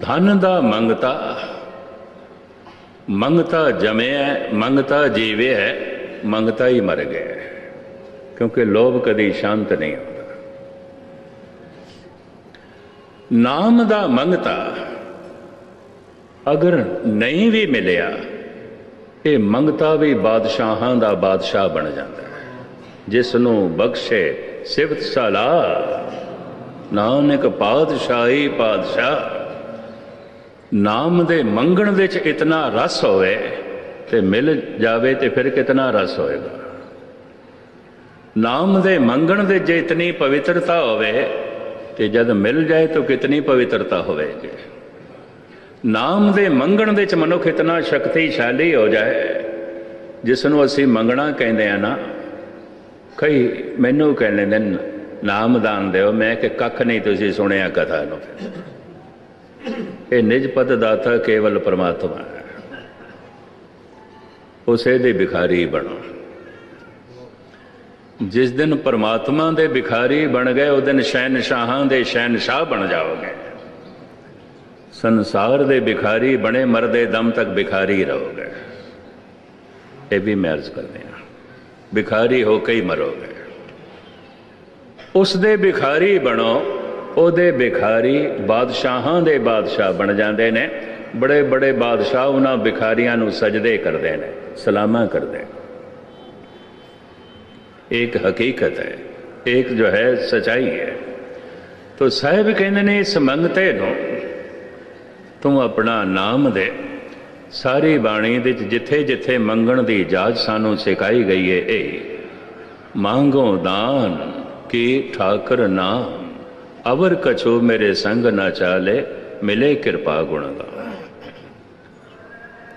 ਧਨ ਦਾ ਮੰਗਤਾ। ਮੰਗਤਾ ਜਮਿਆ ਮੰਗਤਾ ਜੀਵਿਆ ਮੰਗਤਾ ਹੀ ਮਰ ਗਿਆ ਕਿਉਂਕਿ ਲੋਭ ਕਦੀ ਸ਼ਾਂਤ ਨਹੀਂ ਹੁੰਦਾ। ਨਾਮ ਦਾ ਮੰਗਤਾ ਅਗਰ ਨਹੀਂ ਵੀ ਮਿਲਿਆ, ਇਹ ਮੰਗਤਾ ਵੀ ਬਾਦਸ਼ਾਹਾਂ ਦਾ ਬਾਦਸ਼ਾਹ ਬਣ ਜਾਂਦਾ ਹੈ। ਜਿਸ ਨੂੰ ਬਖਸ਼ੇ ਸਿਫਤ ਸਲਾ ਨਾਨਕ ਪਾਤਸ਼ਾਹੀ ਪਾਤਸ਼ਾਹ। ਨਾਮ ਦੇ ਮੰਗਣ ਵਿੱਚ ਇਤਨਾ ਰਸ ਹੋਵੇ ਤੇ ਮਿਲ ਜਾਵੇ ਤੇ ਫਿਰ ਕਿਤਨਾ ਰਸ ਹੋਏਗਾ। ਨਾਮ ਦੇ ਮੰਗਣ ਦੇ ਜੇ ਇਤਨੀ ਪਵਿੱਤਰਤਾ ਹੋਵੇ ਤੇ ਜਦ ਮਿਲ ਜਾਏ ਤਾਂ ਕਿਤਨੀ ਪਵਿੱਤਰਤਾ ਹੋਵੇਗੀ। ਨਾਮ ਦੇ ਮੰਗਣ ਦੇ ਚ ਮਨੁੱਖ ਇਤਨਾ ਸ਼ਕਤੀਸ਼ਾਲੀ ਹੋ ਜਾਏ ਜਿਸ ਨੂੰ ਅਸੀਂ ਮੰਗਣਾ ਕਹਿੰਦੇ ਆ ਨਾ, ਕਈ ਮੈਨੂੰ ਕਹਿੰਦੇ ਨੇ, ਨਾਮ ਦਾਨ ਦਿਓ। ਮੈਂ ਕਿ ਕੱਖ ਨਹੀਂ, ਤੁਸੀਂ ਸੁਣਿਆ ਕਥਾ ਨੂੰ ਇਹ ਨਿਜ ਪਦ ਦਾਤਾ ਕੇਵਲ ਪਰਮਾਤਮਾ ਹੈ। ਉਸੇ ਦੇ ਭਿਖਾਰੀ ਬਣੋ। ਜਿਸ ਦਿਨ ਪਰਮਾਤਮਾ ਦੇ ਭਿਖਾਰੀ ਬਣ ਗਏ ਉਹ ਦਿਨ ਸ਼ਹਿਨशाहਾਂ ਦੇ ਸ਼ਹਿਨशाह ਬਣ ਜਾਓਗੇ। ਸੰਸਾਰ ਦੇ ਭਿਖਾਰੀ ਬਣੇ, ਮਰਦੇ ਦਮ ਤੱਕ ਬਿਖਾਰੀ ਰਹੋਗੇ। ਇਹ ਵੀ ਮੈਂ ਅਰਜ਼ ਕਰਦੇ ਹਾਂ। ਭਿਖਾਰੀ ਹੋ ਕੇ ਹੀ ਮਰੋਗੇ। ਉਸ ਦੇ ਭਿਖਾਰੀ ਬਣੋ। ਉਹਦੇ ਭਿਖਾਰੀ ਬਾਦਸ਼ਾਹਾਂ ਦੇ ਬਾਦਸ਼ਾਹ ਬਣ ਜਾਂਦੇ ਨੇ। ਬੜੇ ਬੜੇ ਬਾਦਸ਼ਾਹ ਉਹਨਾਂ ਭਿਖਾਰੀਆਂ ਨੂੰ ਸਜਦੇ ਕਰਦੇ ਨੇ, ਸਲਾਮਾਂ ਕਰਦੇ ਇੱਕ ਹਕੀਕਤ ਹੈ, ਇੱਕ ਜੋ ਹੈ ਸਚਾਈ ਹੈ। ਤੋ ਸਾਹਿਬ ਕਹਿੰਦੇ ਨੇ, ਇਸ ਮੰਗਤੇ ਨੂੰ ਤੂੰ ਆਪਣਾ ਨਾਮ ਦੇ। ਸਾਰੀ ਬਾਣੀ ਵਿੱਚ ਜਿੱਥੇ ਜਿੱਥੇ ਮੰਗਣ ਦੀ ਜਾਚ ਸਾਨੂੰ ਸਿਖਾਈ ਗਈ ਹੈ ਇਹ, ਮੰਗੋ ਦਾਨ ਕੀ ਠਾਕਰ ਨਾਮ ਅਵਰ ਕਛੋ ਮੇਰੇ ਸੰਗ ਨਾ ਚਾਲੇ, ਮਿਲੇ ਕਿਰਪਾ ਗੁਣ ਦਾ।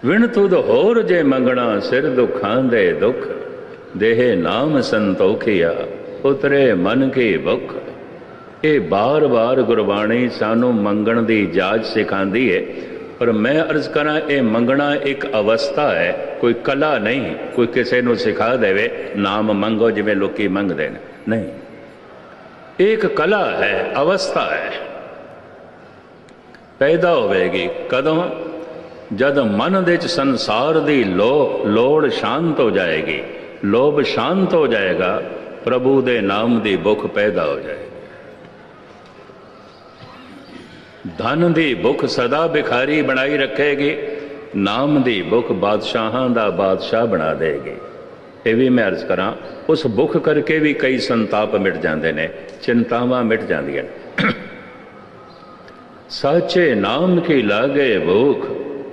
ਵਿਣ ਤੁਧ ਹੋਰ ਜੇ ਮੰਗਣਾ, ਸਿਰ ਦੁਖਾਂ ਦੇ ਦੁਖ, ਦੇਹ ਨਾਮ ਸੰਤੋਖਿਆ, ਉਤਰੇ ਮਨ ਕੀ ਭੁਖ ਇਹ ਬਾਰ-ਬਾਰ ਗੁਰਬਾਣੀ ਸਾਨੂੰ ਮੰਗਣ ਦੀ ਜਾਚ ਸਿਖਾਉਂਦੀ ਹੈ ਪਰ ਮੈਂ ਅਰਜ਼ ਕਰਾਂ, ਇਹ ਮੰਗਣਾ ਇੱਕ ਅਵਸਥਾ ਹੈ ਕੋਈ ਕਲਾ ਨਹੀਂ, ਕੋਈ ਕਿਸੇ ਨੂੰ ਸਿਖਾ ਦੇਵੇ, ਨਾਮ ਮੰਗੋ ਜਿਵੇਂ ਲੋਕੀ ਮੰਗਦੇ ਨੇ। ਨਹੀਂ। ਇੱਕ ਕਲਾ ਹੈ ਅਵਸਥਾ ਹੈ ਪੈਦਾ ਹੋਵੇਗੀ ਕਦੋਂ ਜਦ ਮਨ ਦੇ ਵਿੱਚ ਸੰਸਾਰ ਦੀ ਲੋ ਲੋੜ ਸ਼ਾਂਤ ਹੋ ਜਾਏਗੀ ਲੋਭ ਸ਼ਾਂਤ ਹੋ ਜਾਏਗਾ ਪ੍ਰਭੂ ਦੇ ਨਾਮ ਦੀ ਭੁੱਖ ਪੈਦਾ ਹੋ ਜਾਏਗੀ ਧਨ ਦੀ ਭੁੱਖ ਸਦਾ ਭਿਖਾਰੀ ਬਣਾਈ ਰੱਖੇਗੀ ਨਾਮ ਦੀ ਭੁੱਖ ਬਾਦਸ਼ਾਹਾਂ ਦਾ ਬਾਦਸ਼ਾਹ ਬਣਾ ਦੇਗੀ ਇਹ ਵੀ ਮੈਂ ਅਰਜ਼ ਕਰਾਂ, ਉਸ ਭੁੱਖ ਕਰਕੇ ਵੀ ਕਈ ਸੰਤਾਪ ਮਿਟ ਜਾਂਦੇ ਨੇ, ਚਿੰਤਾਵਾਂ ਮਿਟ ਜਾਂਦੀਆਂ ਨੇ। ਸਾਚੇ ਨਾਮ ਕੀ ਲਾਗੇ ਭੁੱਖ,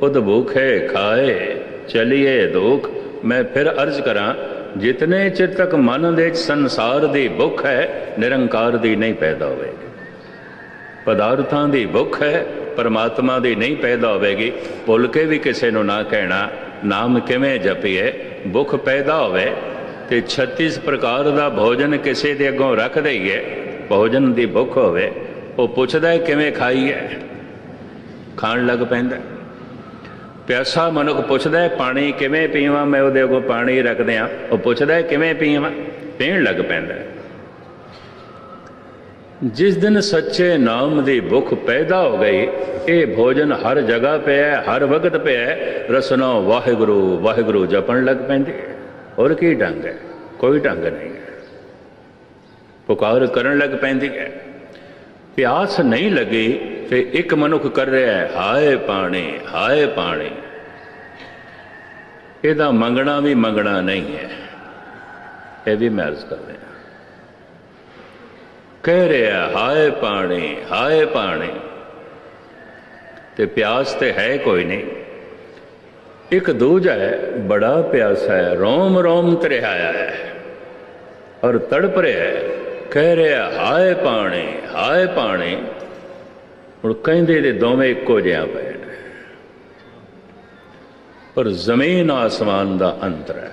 ਉਦ ਭੁਖੇ ਖਾਏ, ਚਲਿਏ ਦੁੱਖ। ਮੈਂ ਫਿਰ ਅਰਜ਼ ਕਰਾਂ, ਜਿਤਨੇ ਚਿਰ ਤੱਕ ਮਨ ਦੇ ਵਿੱਚ ਸੰਸਾਰ ਦੀ ਭੁੱਖ ਹੈ, ਨਿਰੰਕਾਰ ਦੀ ਨਹੀਂ ਪੈਦਾ ਹੋਵੇਗੀ। ਪਦਾਰਥਾਂ ਦੀ ਭੁੱਖ ਹੈ, ਪਰਮਾਤਮਾ ਦੀ ਨਹੀਂ ਪੈਦਾ ਹੋਵੇਗੀ। ਭੁੱਲ ਕੇ ਵੀ ਕਿਸੇ ਨੂੰ ਨਾ ਕਹਿਣਾ ਨਾਮ ਕਿਵੇਂ ਜਪੀਏ? ਭੁੱਖ ਪੈਦਾ ਹੋਵੇ ਤੇ 36 ਪ੍ਰਕਾਰ ਦਾ ਭੋਜਨ ਕਿਸੇ ਦੇ ਅੱਗੋਂ ਰੱਖ ਦਈਏ। ਭੋਜਨ ਦੀ ਭੁੱਖ ਹੋਵੇ, ਉਹ ਪੁੱਛਦਾ ਹੈ, ਕਿਵੇਂ ਖਾਈਏ? ਖਾਣ ਲੱਗ ਪੈਂਦਾ ਪਿਆਸਾ ਮਨੁੱਖ ਪੁੱਛਦਾ ਹੈ, ਪਾਣੀ ਕਿਵੇਂ ਪੀਵਾਂ? ਮੈਂ ਉਹਦੇ ਅੱਗੋਂ ਪਾਣੀ ਰੱਖਦੇ ਆ ਉਹ ਪੁੱਛਦਾ ਹੈ, ਕਿਵੇਂ ਪੀਵਾਂ? ਪੀਣ ਲੱਗ ਪੈਂਦਾ ਜਿਸ ਦਿਨ ਸੱਚੇ ਨਾਮ ਦੀ ਭੁੱਖ ਪੈਦਾ ਹੋ ਗਈ, ਇਹ ਭੋਜਨ ਹਰ ਜਗ੍ਹਾ ਪਿਆ ਹਰ ਵਕਤ ਪਿਆ ਹੈ। ਰਸਨਾ ਵਾਹਿਗੁਰੂ ਵਾਹਿਗੁਰੂ ਜਪਣ ਲੱਗ ਪੈਂਦੇ ਹੋਰ ਕੀ ਢੰਗ ਹੈ? ਕੋਈ ਢੰਗ ਨਹੀਂ ਹੈ। ਪੁਕਾਰ ਕਰਨ ਲੱਗ ਪੈਂਦੀ ਹੈ। ਪਿਆਸ ਨਹੀਂ ਲੱਗੀ ਤੇ ਇੱਕ ਮਨੁੱਖ ਕਰ ਰਿਹਾ ਹੈ, ਹਾਏ ਪਾਣੀ ਹਾਏ ਪਾਣੀ। ਇਹਦਾ ਮੰਗਣਾ ਵੀ ਮੰਗਣਾ ਨਹੀਂ ਹੈ। ਇਹ ਵੀ ਮੈਂ ਅਰਜ਼ ਕਰ ਰਿਹਾ। ਕਹਿ ਰਿਹਾ, ਹਾਏ ਪਾਣੀ ਹਾਏ ਪਾਣੀ। ਤੇ ਪਿਆਸ ਤੇ ਹੈ ਕੋਈ ਨਹੀਂ। ਇੱਕ ਦੂਜਾ ਹੈ, ਬੜਾ ਪਿਆਸਾ ਹੈ, ਰੋਮ ਰੋਮ ਤਰਿਹਾਇਆ ਹੈ। ਔਰ ਤੜਪ ਰਿਹਾ ਹੈ, ਕਹਿ ਰਿਹਾ, ਹਾਏ ਪਾਣੀ ਹਾਏ ਪਾਣੀ। ਹੁਣ ਕਹਿੰਦੇ ਦੇ ਦੋਵੇਂ ਇੱਕੋ ਜਿਹਾ ਪਏ ਨੇ ਪਰ ਜ਼ਮੀਨ ਆਸਮਾਨ ਦਾ ਅੰਤਰ ਹੈ।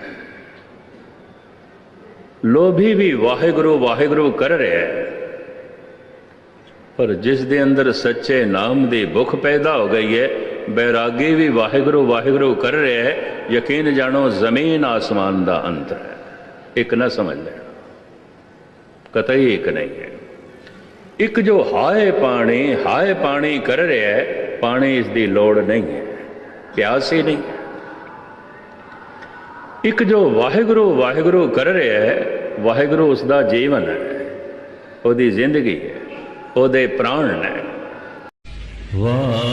ਲੋਭੀ ਵੀ ਵਾਹਿਗੁਰੂ ਵਾਹਿਗੁਰੂ ਕਰ ਰਿਹਾ ਹੈ। ਪਰ ਜਿਸ ਦੇ ਅੰਦਰ ਸੱਚੇ ਨਾਮ ਦੀ ਭੁੱਖ ਪੈਦਾ ਹੋ ਗਈ ਹੈ, ਬੈਰਾਗੀ ਵੀ ਵਾਹਿਗੁਰੂ ਵਾਹਿਗੁਰੂ ਕਰ ਰਿਹਾ ਹੈ, ਯਕੀਨ ਜਾਣੋ ਜ਼ਮੀਨ ਆਸਮਾਨ ਦਾ ਅੰਤਰ ਹੈ। ਇੱਕ ਨਾ ਸਮਝ ਲੈਣਾ। ਕਤਈ ਇੱਕ ਨਹੀਂ ਹੈ। ਇੱਕ ਜੋ ਹਾਏ ਪਾਣੀ ਹਾਏ ਪਾਣੀ ਕਰ ਰਿਹਾ ਹੈ, ਪਾਣੀ ਇਸ ਦੀ ਲੋੜ ਨਹੀਂ ਹੈ, ਪਿਆਸ ਹੀ ਨਹੀਂ ਇੱਕ ਜੋ ਵਾਹਿਗੁਰੂ ਵਾਹਿਗੁਰੂ ਕਰ ਰਿਹਾ ਹੈ, ਵਾਹਿਗੁਰੂ ਉਸ ਦਾ ਜੀਵਨ ਹੈ, ਉਹਦੀ ਜ਼ਿੰਦਗੀ ਹੈ। ਉਹਦੇ ਪ੍ਰਾਣ ਨੇ। ਵਾਹ।